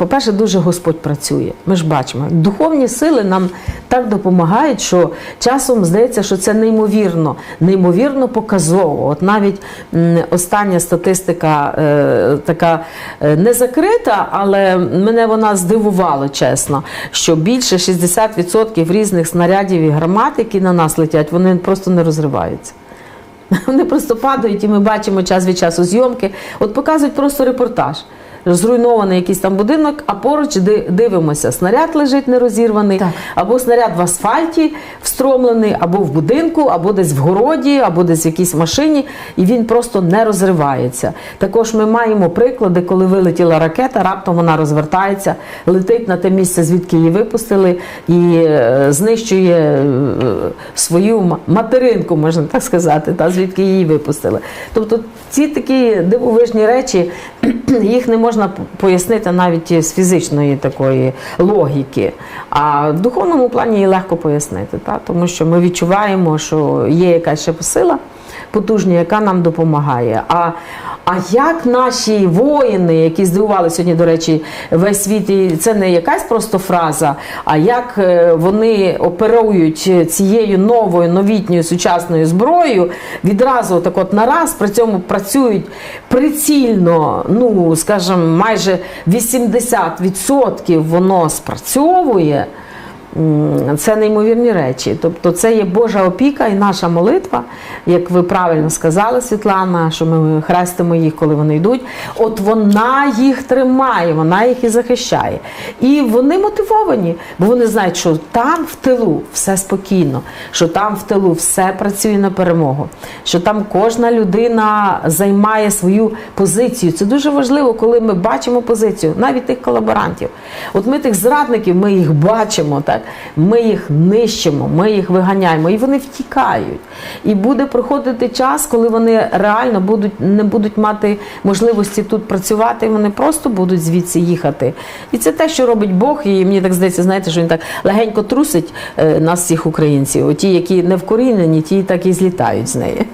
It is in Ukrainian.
по-перше, дуже Господь працює. Ми ж бачимо, духовні сили нам так допомагають, що часом здається, що це неймовірно, неймовірно показово. От навіть остання статистика е, така е, не закрита, але мене вона здивувала, чесно, що більше 60% різних снарядів і гармат, які на нас летять, вони просто не розриваються. Вони просто падають, і ми бачимо час від часу зйомки. От показують просто репортаж. Зруйнований якийсь там будинок, а поруч дивимося, снаряд лежить нерозірваний, Так. або снаряд в асфальті встромлений, або в будинку, або десь в городі, або десь в якійсь машині, і він просто не розривається. Також ми маємо приклади, коли вилетіла ракета, раптом вона розвертається, летить на те місце, звідки її випустили, і е, знищує е, свою материнку, можна так сказати, та звідки її випустили. Тобто ці такі дивовижні речі, їх не можна п- пояснити навіть з фізичної такої логіки. А в духовному плані її легко пояснити, та? тому що ми відчуваємо, що є якась ще сила потужна, яка нам допомагає. А, а як наші воїни, які здивували сьогодні, до речі, весь світ, і це не якась просто фраза, а як е, вони оперують цією новою новітньою сучасною зброєю, відразу так от нараз при цьому працюють прицільно, ну скажімо, майже 80% воно спрацьовує. Це неймовірні речі. Тобто це є Божа опіка і наша молитва, як ви правильно сказали, Світлана, що ми хрестимо їх, коли вони йдуть. От вона їх тримає, вона їх і захищає. І вони мотивовані, бо вони знають, що там в тилу все спокійно, що там в тилу все працює на перемогу, що там кожна людина займає свою позицію. Це дуже важливо, коли ми бачимо позицію, навіть тих колаборантів. От ми тих зрадників, ми їх бачимо, так ми їх нищимо, ми їх виганяємо, і вони втікають. І буде проходити час, коли вони реально будуть не будуть мати можливості тут працювати, і вони просто будуть звідси їхати. І це те, що робить Бог, і мені так здається, знаєте, що він так легенько трусить е, нас, всіх українців. Ті, які не вкорінені, ті так і злітають з неї.